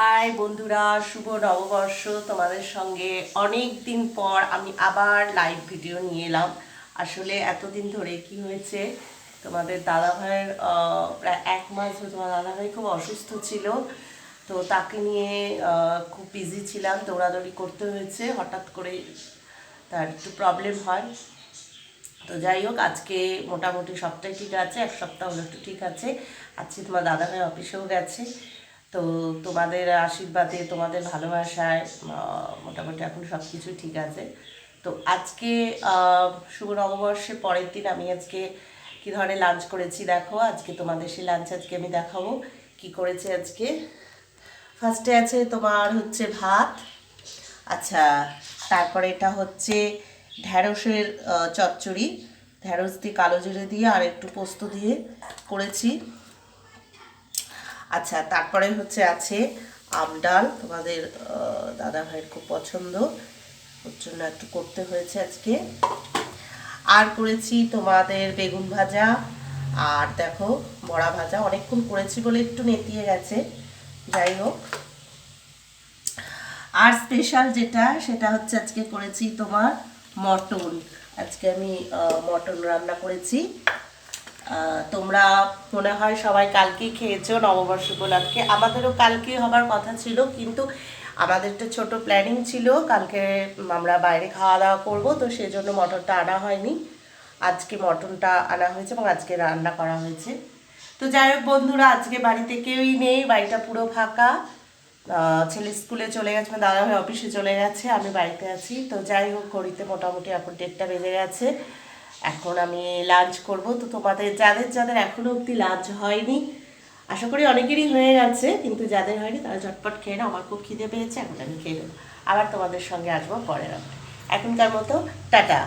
High বন্ধুরা শুভ নববর্ষ। তোমাদের সঙ্গে অনেক দিন পর আমি আবার লাইভ ভিডিও নিয়ে এলাম। আসলে এতদিন ধরে কি হয়েছে তোমাদের দাদা ভাইয়ের আহ, প্রায় এক মাস ধরে তোমার দাদা ভাই খুব অসুস্থ ছিল। তো তাকে নিয়ে খুব বিজি ছিলাম দৌড়াদৌড়ি করতে হয়েছে। হঠাৎ করে তার একটু প্রবলেম হয়। তো যাই হোক আজকে মোটামুটি সবটাই ঠিক আছে এক সপ্তাহ হলো একটু ঠিক আছে। আজকে তোমার দাদা ভাই অফিসেও গেছে। তো তোমাদের আশীর্বাদে, তোমাদের ভালোবাসায় মোটামুটি এখন সব কিছু ঠিক আছে। তো আজকে শুভ নববর্ষের পরের দিন আমি আজকে কী ধরনের লাঞ্চ করেছি দেখো। আজকে তোমাদের সেই লাঞ্চ আজকে আমি দেখাবো। কি করেছি আজকে? ফার্স্টে আছে তোমার হচ্ছে ভাত। আচ্ছা তারপরে এটা হচ্ছে ঢ্যাঁড়সের চচ্চড়ি। ঢ্যাঁড়স দিয়ে কালো জিরে দিয়ে আর একটু পোস্ত দিয়ে করেছি। আচ্ছা তারপরে হচ্ছে আছে আম ডাল। তোমাদের দাদা ভাইয়ের খুব পছন্দ। ওর জন্য একটু করতে হয়েছে আজকে। আর করেছি তোমাদের বেগুন ভাজা। আর দেখো, বড়া ভাজা। অনেকক্ষণ করেছি বলে একটু নেতিয়ে গেছে। যাই হোক। আর স্পেশাল যেটা, সেটা হচ্ছে আজকে করেছি তোমার মটন। আজকে আমি মটন রান্না করেছি। তোমরা মনে হয় সবাই কালকেই খেয়েছো নববর্ষ উপলক্ষে। আমাদেরও কালকে হবার কথা ছিল, কিন্তু আমাদের একটা ছোট প্ল্যানিং ছিল, কালকে আমরা বাইরে খাওয়া দাওয়া করব, তো সেই জন্য মটনটা আনা হয়নি। আজকে মটনটা আনা হয়েছে এবং আজকে রান্না করা হয়েছে। তো যাই হোক বন্ধুরা, আজকে বাড়িতে কেউই নেই, বাড়িটা পুরো ফাঁকা। ছেলে স্কুলে চলে গেছে মানে দাদা ভাই অফিসে চলে গেছে, আমি বাড়িতে আছি। তো যাই হোক, ঘড়িতে মোটামুটি এখন ডেটটা বেজে গেছে। এখন আমি লাঞ্চ করব। তো তোমাদের, যাদের যাদের এখনও অবধি লাঞ্চ হয়নি, আশা করি অনেকেরই হয়ে গেছে, কিন্তু যাদের হয়নি তারা ঝটপট খেয়ে না আমার খুব খিদে পেয়েছে, এখন আমি খেয়ে নেব। আবার তোমাদের সঙ্গে আসব পরের এখনকার মতো, টাটা।